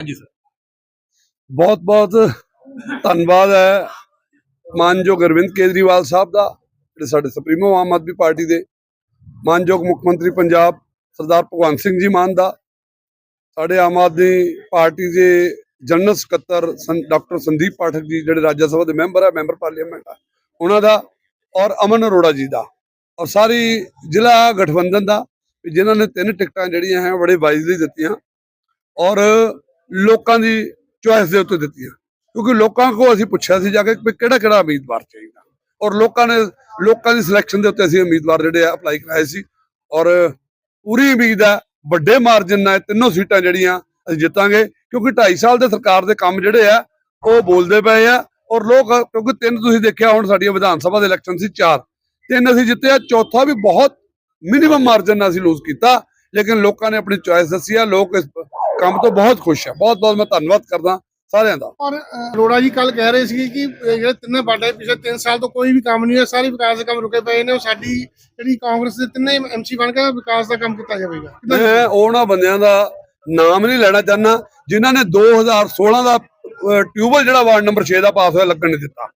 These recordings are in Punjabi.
ਹਾਂਜੀ ਸਰ ਬਹੁਤ ਬਹੁਤ ਧੰਨਵਾਦ ਹੈ ਮਾਨਯੋਗ ਅਰਵਿੰਦ ਕੇਜਰੀਵਾਲ ਸਾਹਿਬ ਦਾ, ਜਿਹੜੇ ਸਾਡੇ ਸੁਪਰੀਮੋ ਆਮ ਆਦਮੀ ਪਾਰਟੀ ਦੇ ਮਾਨਯੋਗ ਮੁੱਖ ਮੰਤਰੀ ਪੰਜਾਬ ਸਰਦਾਰ ਭਗਵੰਤ ਸਿੰਘ ਜੀ ਮਾਨ ਦਾ, ਸਾਡੇ ਆਮ ਆਦਮੀ ਪਾਰਟੀ ਦੇ ਜਨਰਲ ਸਕੱਤਰ ਸੰ- ਡਾਕਟਰ ਸੰਦੀਪ ਪਾਠਕ ਜੀ, ਜਿਹੜੇ ਰਾਜ ਸਭਾ ਦੇ ਮੈਂਬਰ ਹੈ ਮੈਂਬਰ ਪਾਰਲੀਮੈਂਟ ਆ, ਉਹਨਾਂ ਦਾ ਔਰ ਅਮਨ ਅਰੋੜਾ ਜੀ ਦਾ, ਔਰ ਸਾਰੀ ਜ਼ਿਲ੍ਹਾ ਗਠਬੰਧਨ ਦਾ, ਵੀ ਜਿਨ੍ਹਾਂ ਨੇ ਤਿੰਨ ਟਿਕਟਾਂ ਜਿਹੜੀਆਂ ਹੈ ਬੜੇ ਵਾਈਜ਼ਲੀ ਦਿੱਤੀਆਂ, ਔਰ ਲੋਕਾਂ ਦੀ ਚੁਆਇਸ ਦੇ ਉੱਤੇ ਦਿੱਤੀਆਂ ਕਿਉਂਕਿ ਲੋਕਾਂ ਕੋਲ ਅਸੀਂ ਪੁੱਛਿਆ ਸੀ ਜਾ ਕੇ ਵੀ ਕਿਹੜਾ ਕਿਹੜਾ ਉਮੀਦਵਾਰ ਚਾਹੀਦਾ। ਔਰ ਲੋਕਾਂ ਨੇ ਲੋਕਾਂ ਦੀ ਸਿਲੈਕਸ਼ਨ ਦੇ ਉੱਤੇ ਅਸੀਂ ਉਮੀਦਵਾਰ ਜਿਹੜੇ ਆ ਅਪਲਾਈ ਕਰਾਏ ਸੀ। ਔਰ ਪੂਰੀ ਉਮੀਦ ਹੈ ਵੱਡੇ ਮਾਰਜਨ ਨਾਲ ਤਿੰਨੋਂ ਸੀਟਾਂ ਜਿਹੜੀਆਂ ਅਸੀਂ ਜਿੱਤਾਂਗੇ। ਕਿਉਂਕਿ 2.5 ਸਾਲ ਦੇ ਸਰਕਾਰ ਦੇ ਕੰਮ ਜਿਹੜੇ ਆ, ਉਹ ਬੋਲਦੇ ਪਏ ਆ। ਔਰ ਲੋਕ, ਕਿਉਂਕਿ ਤਿੰਨ ਤੁਸੀਂ ਦੇਖਿਆ ਹੁਣ ਸਾਡੀਆਂ ਵਿਧਾਨ ਸਭਾ ਦੇ ਇਲੈਕਸ਼ਨ ਸੀ, ਚਾਰ। ਤਿੰਨ ਅਸੀਂ ਜਿੱਤੇ ਆ ਚੌਥਾ ਵੀ ਬਹੁਤ ਮਿਨੀਮਮ ਮਾਰਜਨ ਨਾਲ ਅਸੀਂ ਲੂਜ਼ ਕੀਤਾ। ਲੇਕਿਨ ਲੋਕਾਂ ਨੇ ਆਪਣੀ ਚੁਆਇਸ ਦੱਸੀ ਆ। ਲੋਕ ਇਸ ਕੰਮ ਤੋਂ ਬਹੁਤ ਖੁਸ਼ ਆ ਬਹੁਤ ਬਹੁਤ ਮੈਂ ਧੰਨਵਾਦ ਕਰਦਾ ਸਾਰਿਆਂ ਦਾ। ਔਰ ਅ, ਅਰੋੜਾ ਜੀ ਕੱਲ ਕਹਿ ਰਹੇ ਸੀ ਕਿ ਜਿਹੜੇ ਤਿੰਨੇ ਪਾਰਟੀਆਂ ਪਿਛਲੇ 3 ਸਾਲ ਤੋਂ ਕੋਈ ਵੀ ਕੰਮ ਨਹੀਂ ਹੋਇਆ ਸਾਰੇ ਵਿਕਾਸ ਦੇ ਕੰਮ ਰੁਕੇ ਪਏ ਨੇ ਉਹ ਸਾਡੀ ਜਿਹੜੀ ਕਾਂਗਰਸ ਦੇ ਤਿੰਨੇ ਐਮਸੀ ਬਣ ਕੇ ਵਿਕਾਸ ਦਾ ਕੰਮ ਕੀਤਾ ਜਾਵੇਗਾ। ਮੈਂ ਉਹਨਾਂ ਬੰਦਿਆਂ ਦਾ ਨਾਮ ਨਹੀਂ ਲੈਣਾ ਚਾਹੁੰਦਾ ਜਿਨ੍ਹਾਂ ਨੇ 2016 ਦਾ ਟਿਊਬਲ ਜਿਹੜਾ ਵਾਰਡ ਨੰਬਰ 6 ਦਾ ਪਾਸ ਹੋਇਆ ਲੱਗਣ ਨਹੀਂ ਦਿੱਤਾ।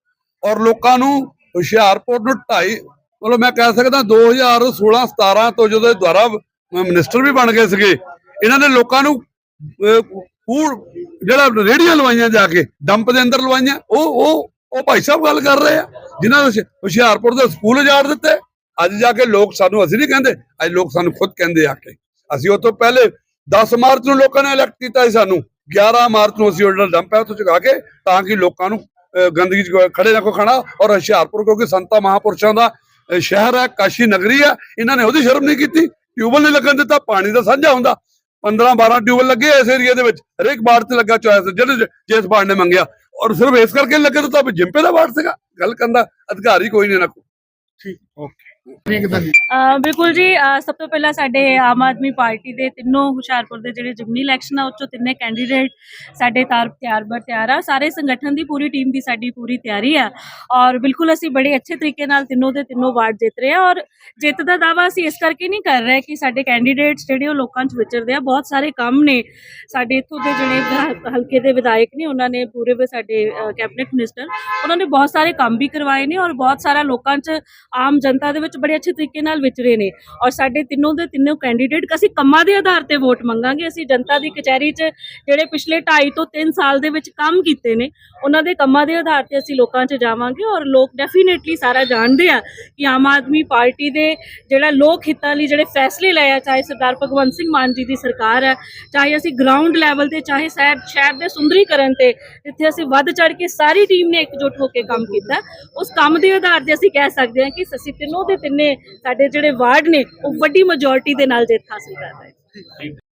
ਔਰ ਲੋਕਾਂ ਨੂੰ ਹੁਸ਼ਿਆਰਪੁਰ ਨੂੰ 2.5 ਮਤਲਬ ਮੈਂ ਕਹਿ ਸਕਦਾ 2016 17 ਤੋਂ ਜਦੋਂ ਦੁਆਰਾ ਮਿਨਿਸਟਰ ਵੀ ਬਣ ਗਏ ਸੀਗੇ ਇਹਨਾਂ ਨੇ ਲੋਕਾਂ ਨੂੰ ਕੂੜ ਜਿਹੜਾ ਰੇੜੀਆਂ ਲਵਾਈਆਂ ਜਾ ਕੇ ਡੰਪ ਦੇ ਅੰਦਰ ਲਵਾਈਆਂ ਉਹ ਉਹ ਉਹ ਭਾਈ ਸਾਹਿਬ ਗੱਲ ਕਰ ਰਹੇ ਆ ਜਿਨ੍ਹਾਂ ਨੇ ਹੁਸ਼ਿਆਰਪੁਰ ਦੇ ਸਕੂਲ ਉਜਾੜ ਦਿੱਤੇ। ਅੱਜ ਜਾ ਕੇ ਲੋਕ ਸਾਨੂੰ ਅਸੀਂ ਨਹੀਂ ਕਹਿੰਦੇ ਅੱਜ ਲੋਕ ਸਾਨੂੰ ਖੁਦ ਕਹਿੰਦੇ ਆ ਕੇ। ਅਸੀਂ ਉਹ ਤੋਂ ਪਹਿਲੇ 10 ਮਾਰਚ ਨੂੰ ਲੋਕਾਂ ਨੇ ਇਲੈਕਟ ਕੀਤਾ ਸੀ ਸਾਨੂੰ 11 ਮਾਰਚ ਨੂੰ ਅਸੀਂ ਉਹ ਜਿਹੜਾ ਡੰਪ ਹੈ ਉੱਥੇ ਚੁਕਾ ਕੇ ਤਾਂ ਕਿ ਲੋਕਾਂ ਨੂੰ ਅਹ, ਗੰਦਗੀ 'ਚ ਖੜੇ ਨਾ ਕੋ ਖਾਣਾ ਔਰ ਹੁਸ਼ਿਆਰਪੁਰ ਕਿਉਂਕਿ ਸੰਤਾਂ ਮਹਾਪੁਰਸ਼ਾਂ ਦਾ ਸ਼ਹਿਰ ਹੈ ਕਾਸ਼ੀ ਨਗਰੀ ਹੈ ਇਹਨਾਂ ਨੇ ਉਹਦੀ ਸ਼ਰਮ ਨਹੀਂ ਕੀਤੀ। ਟਿਊਬਲ ਨਹੀਂ ਲੱਗਣ ਦਿੱਤਾ ਪਾਣੀ ਦਾ ਸਾਂਝਾ ਹੁੰਦਾ। 15 12 ਟਿਊਬਲ ਲੱਗੇ ਇਸ ਏਰੀਆ ਦੇ ਵਿੱਚ, ਹਰੇਕ ਵਾਰਡ ਤੇ ਲੱਗਾ ਚੋਇਸ ਜਿਹੜੇ ਜਿਸ ਬਾੜ ਨੇ ਮੰਗਿਆ। ਔਰ ਸਿਰਫ ਇਸ ਕਰਕੇ ਲੱਗੇ ਤਾਂ ਵੀ ਜਿੰਪੇ ਦਾ ਬਾੜ ਸੀਗਾ। ਗੱਲ ਕਰਨ ਦਾ ਅਧਿਕਾਰ ਹੀ ਕੋਈ ਨਹੀਂ ਨਾ ਠੀਕ ਓਕੇ ਬਿਲਕੁਲ ਜੀ ਸਭ ਤੋਂ ਪਹਿਲਾਂ ਸਾਡੇ ਆਮ ਆਦਮੀ ਪਾਰਟੀ ਦੇ ਤਿੰਨੋਂ ਹੁਸ਼ਿਆਰਪੁਰ ਦੇ ਜਿਹੜੇ ਜਿਮਨੀ ਇਲੈਕਸ਼ਨ ਆ, ਉਹ 'ਚੋਂ ਤਿੰਨੇ ਕੈਂਡੀਡੇਟ ਸਾਡੇ ਤਾਰ ਤਿਆਰ ਬਰ ਤਿਆਰ ਆ। ਸਾਰੇ ਸੰਗਠਨ ਦੀ ਪੂਰੀ ਟੀਮ ਦੀ ਸਾਡੀ ਪੂਰੀ ਤਿਆਰੀ ਆ। ਔਰ ਬਿਲਕੁਲ ਅਸੀਂ ਬੜੇ ਅੱਛੇ ਤਰੀਕੇ ਨਾਲ ਤਿੰਨੋਂ ਦੇ ਤਿੰਨੋਂ ਵਾਰਡ ਜਿੱਤ ਰਹੇ ਆ। ਔਰ ਜਿੱਤ ਦਾ ਦਾਵਾ ਅਸੀਂ ਇਸ ਕਰਕੇ ਨਹੀਂ ਕਰ ਰਹੇ ਕਿ ਸਾਡੇ ਕੈਂਡੀਡੇਟਸ ਜਿਹੜੇ ਉਹ ਲੋਕਾਂ 'ਚ ਵਿਚਰਦੇ ਆ। ਬਹੁਤ ਸਾਰੇ ਕੰਮ ਨੇ। ਸਾਡੇ ਇੱਥੋਂ ਦੇ ਜਿਹੜੇ ਹਲਕੇ ਦੇ ਵਿਧਾਇਕ ਨੇ, ਉਹਨਾਂ ਨੇ ਪੂਰੇ ਵੀ ਸਾਡੇ ਕੈਬਨਿਟ ਮਿਨਿਸਟਰ ਉਹਨਾਂ ਨੇ ਬਹੁਤ ਸਾਰੇ ਕੰਮ ਵੀ ਕਰਵਾਏ ਨੇ। ਔਰ ਬਹੁਤ ਸਾਰਾ ਲੋਕਾਂ 'ਚ ਆਮ ਜਨਤਾ ਦੇ ਵਿੱਚ ਬੜੇ ਅੱਛੇ ਤਰੀਕੇ ਨਾਲ ਵਿਚਰੇ ਨੇ। ਔਰ ਸਾਡੇ ਤਿੰਨੋਂ ਦੇ ਤਿੰਨੋਂ ਕੈਂਡੀਡੇਟ ਅਸੀਂ ਕੰਮਾਂ ਦੇ ਆਧਾਰ ਤੇ ਵੋਟ ਮੰਗਾਂਗੇ। ਅਸੀਂ ਜਨਤਾ ਦੀ ਕਚਹਿਰੀ 'ਚ ਜਿਹੜੇ ਪਿਛਲੇ 2.5 ਤੋਂ 3 ਸਾਲ ਦੇ ਵਿੱਚ ਕੰਮ ਕੀਤੇ ਨੇ, ਉਹਨਾਂ ਦੇ ਕੰਮਾਂ ਦੇ ਆਧਾਰ ਤੇ ਅਸੀਂ ਲੋਕਾਂ 'ਚ ਜਾਵਾਂਗੇ ਔਰ ਲੋਕ ਡੈਫੀਨੇਟਲੀ ਸਾਰਾ ਜਾਣਦੇ ਆ ਕਿ ਆਮ ਆਦਮੀ ਪਾਰਟੀ ਦੇ ਜਿਹੜਾ ਲੋਕ ਹਿੱਤਾਂ ਲਈ ਜਿਹੜੇ ਫੈਸਲੇ ਲਏ ਆ, ਚਾਹੇ ਸਰਦਾਰ ਭਗਵੰਤ ਸਿੰਘ ਮਾਨ ਜੀ ਦੀ ਸਰਕਾਰ ਹੈ ਚਾਹੇ ਅਸੀਂ ਗਰਾਊਂਡ ਲੈਵਲ ਤੇ, ਚਾਹੇ ਸ਼ਹਿਰ ਸ਼ਹਿਰ ਦੇ ਸੁੰਦਰੀਕਰਨ ਤੇ, ਜਿੱਥੇ ਅਸੀਂ ਵੱਧ ਚੜ ਕੇ ਸਾਰੀ ਟੀਮ ਨੇ ਇਕਜੁੱਟ ਹੋ ਕੇ ਕੰਮ ਕੀਤਾ। ਉਸ ਕੰਮ ਦੇ ਆਧਾਰ ਤੇ ਅਸੀਂ ਕਹਿ ਸਕਦੇ ਹਾਂ ਕਿ ਅਸੀਂ ਤਿੰਨੋਂ ਦੇ ਤਿੰਨੇ ਸਾਡੇ ਜਿਹੜੇ ਵਾਰਡ ਨੇ ਉਹ ਵੱਡੀ ਮੈਜੋਰਟੀ ਦੇ ਨਾਲ ਜਿੱਤ ਹਾਸਲ ਕਰ ਰਹੇ